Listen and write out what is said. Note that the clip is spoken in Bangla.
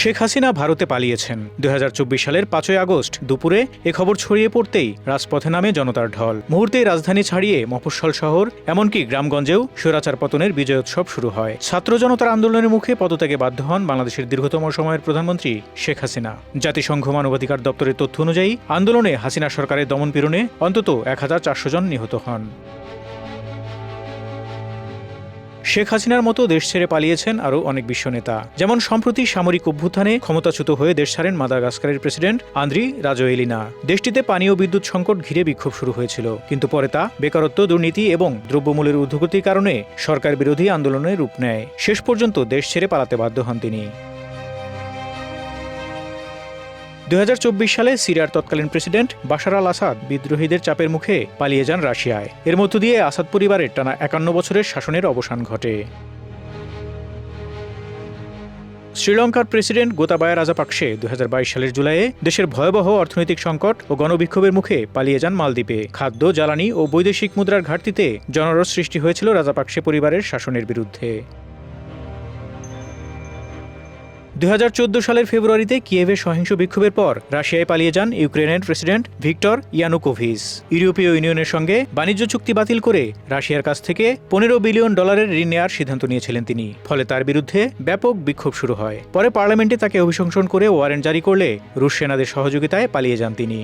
শেখ হাসিনা ভারতে পালিয়েছেন। দুই সালের পাঁচই আগস্ট দুপুরে এ খবর ছড়িয়ে পড়তেই রাজপথে নামে জনতার ঢল। মুহূর্তেই রাজধানী ছাড়িয়ে মফস্বল শহর, এমনকি গ্রামগঞ্জেও স্বৈরাচার পতনের বিজয়োৎসব শুরু হয়। ছাত্র জনতার আন্দোলনের মুখে পদত্যাগে বাধ্য হন বাংলাদেশের দীর্ঘতম সময়ের প্রধানমন্ত্রী শেখ হাসিনা। জাতিসংঘ মানবাধিকার দপ্তরের তথ্য অনুযায়ী আন্দোলনে হাসিনা সরকারের দমনপীড়নে অন্তত এক হাজার চারশো জন নিহত হন। শেখ হাসিনার মতো দেশ ছেড়ে পালিয়েছেন আরও অনেক বিশ্ব নেতা যেমন সম্প্রতি সামরিক অভ্যুত্থানে ক্ষমতাচ্যুত হয়ে দেশ ছাড়েন মাদাগাস্কারের প্রেসিডেন্ট আন্দ্রি রাজোয়েলিনা। দেশটিতে পানি ও বিদ্যুৎ সংকট ঘিরে বিক্ষোভ শুরু হয়েছিল। কিন্তু পরে তা বেকারত্ব, দুর্নীতি এবং দ্রব্যমূল্যের ঊর্ধ্বগতির কারণে সরকার বিরোধী আন্দোলনের রূপ নেয়। শেষ পর্যন্ত দেশ ছেড়ে পালাতে বাধ্য হন তিনি। দু হাজার চব্বিশ সালে সিরিয়ার তৎকালীন প্রেসিডেন্ট বাশার আল আসাদ বিদ্রোহীদের চাপের মুখে পালিয়ে যান রাশিয়ায়। এর মধ্য দিয়ে আসাদ পরিবারের টানা একান্ন বছরের শাসনের অবসান ঘটে। শ্রীলঙ্কার প্রেসিডেন্ট গোতাবায়া রাজাপাকসে দু সালের জুলাইয়ে দেশের ভয়াবহ অর্থনৈতিক সংকট ও গণবিক্ষোভের মুখে পালিয়ে যান মালদ্বীপে। খাদ্য, জ্বালানি ও বৈদেশিক মুদ্রার ঘাটতিতে জনরস সৃষ্টি হয়েছিল রাজাপাকসে পরিবারের শাসনের বিরুদ্ধে। দু হাজার চোদ্দ সালের ফেব্রুয়ারিতে কিয়েভে সহিংস বিক্ষোভের পর রাশিয়ায় পালিয়ে যান ইউক্রেনের প্রেসিডেন্ট ভিক্টর ইয়ানুকোভিস ইউরোপীয় ইউনিয়নের সঙ্গে বাণিজ্য চুক্তি বাতিল করে রাশিয়ার কাছ থেকে পনেরো বিলিয়ন ডলারের ঋণ নেওয়ার সিদ্ধান্ত নিয়েছিলেন তিনি। ফলে তার বিরুদ্ধে ব্যাপক বিক্ষোভ শুরু হয়। পরে পার্লামেন্টে তাকে অভিশংসন করে ওয়ারেন্ট জারি করলে রুশ সেনাদের সহযোগিতায় পালিয়ে যান তিনি।